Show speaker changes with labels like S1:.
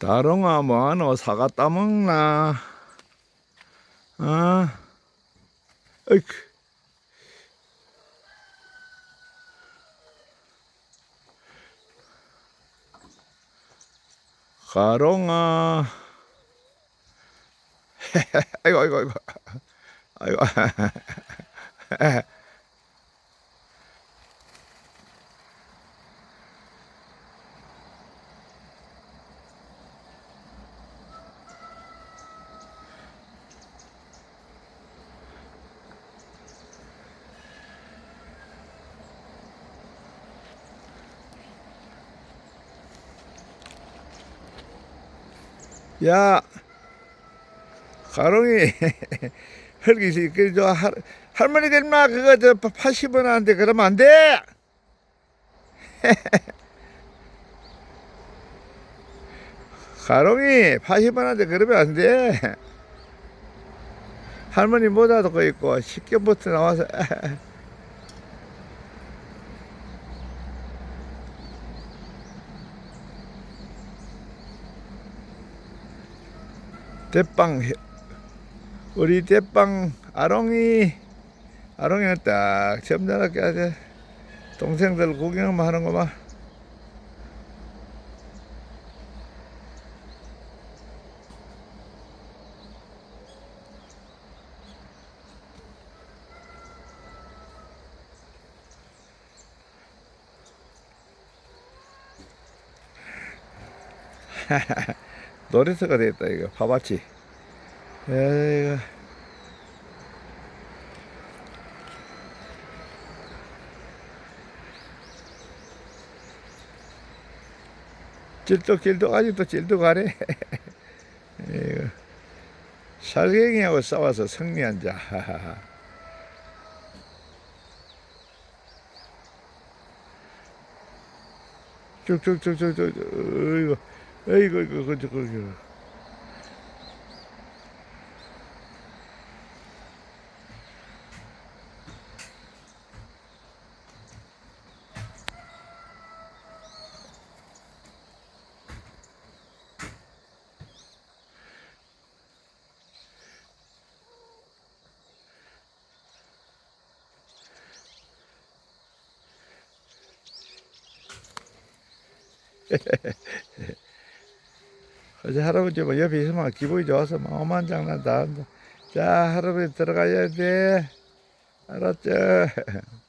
S1: 다롱아 뭐하노? 사과 따먹나? 어? 어이쿠. 가롱아. 아이고 아이고 아이고. 아이고 야, 가롱이 흙이지 그저 할 할머니가 임마 그거 저 80원 하는데 그러면 안 돼. 가롱이 80원 하는데 그러면 안 돼. 할머니 모자도 거 있고 식견부터 나와서 대빵 해- 우리 대빵 아롱이 아롱이는 딱 점잖게 아주 동생들 구경만 하는 거만 놀이터가 됐다 이거. 봐봤지 에이구 찔떡찔떡. 아직도 찔떡하네 에이구 살갱이하고 싸워서 승리한 자. 하하하. 쭉쭉쭉쭉쭉. 어이구 어이구 어이구 그저 그저 어제 할아버지 뭐 옆에 있으면 기분이 좋아서 막 오만 장난 다 한다. 자, 할아버지 들어가야 돼. 알았죠?